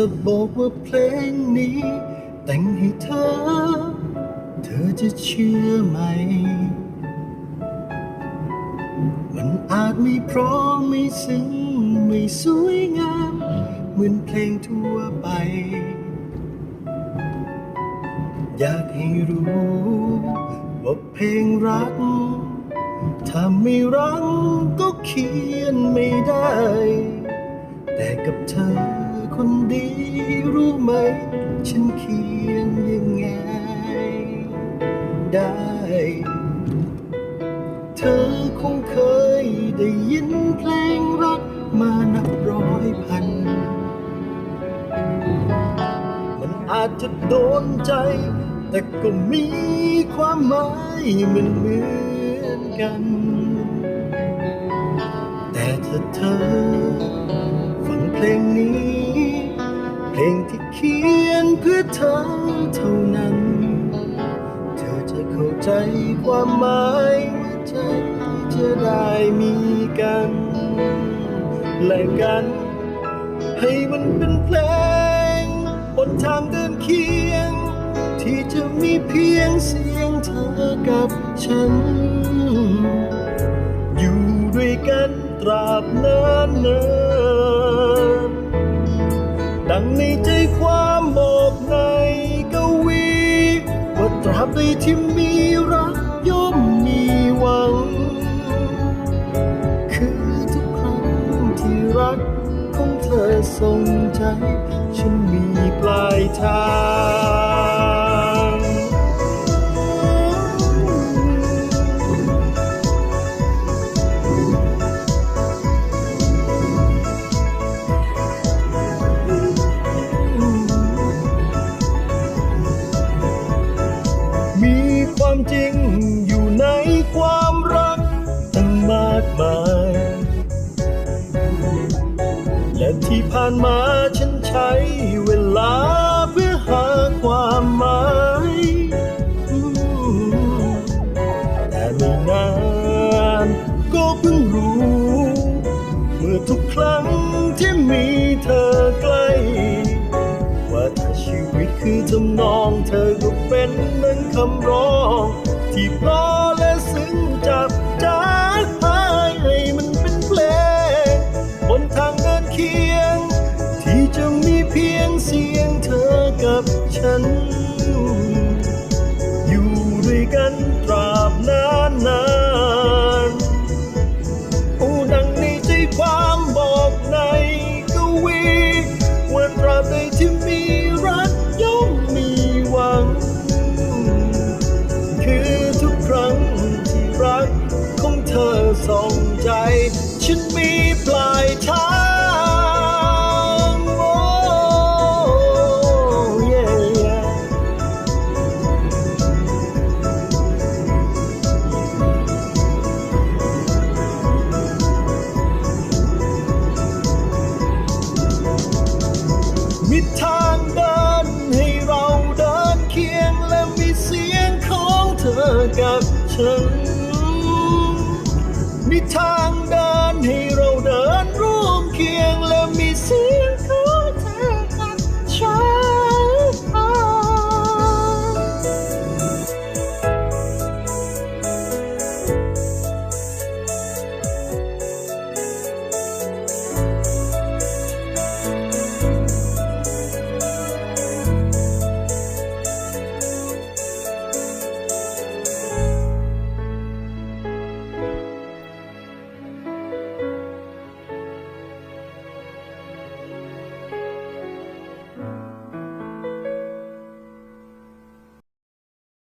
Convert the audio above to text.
จะบอกว่าเพลงนี้ แต่งให้เธอ เธอจะเชื่อไหม มันอาจไม่เพราะไม่ซึ้งไม่สวยงาม เหมือนเพลงทั่วไป อยากให้รู้ว่าเพลงรัก ถ้าไม่รักก็เขียนไม่ได้ แต่กับเธอ คนดีรู้ไหม ฉันเขียนยังไง ได้ เธอคงเคยได้ยินเพลงรักมานับร้อยพัน มันอาจจะโดนใจ แต่ก็มีความหมายเหมือนเหมือนกัน แต่ถ้าเธอฟังเพลงนี้ เธอเท่านั้น เธอจะเข้าใจความหมายว่าใจจะได้มีกัน และกัน ให้มันเป็นเพลงบนทางเดินเคียง ที่จะมีเพียงเสียงเธอกับฉัน อยู่ด้วยกันตราบนานนาน งในใจความบอกในกวีว่าตราบใดที่มีรักย่อมมีหวัง คือทุกครั้งที่รักของเธอทรงใจ ฉันมีปลายทาง มีความจริงอยู่ในความรักตั้งมากมาย และที่ผ่านมาฉันใช้เวลาเพื่อหาความหมายแต่ไม่นานก็เพิ่งรู้ เมื่อทุกครั้งที่มีเธอ กับฉัน ขอ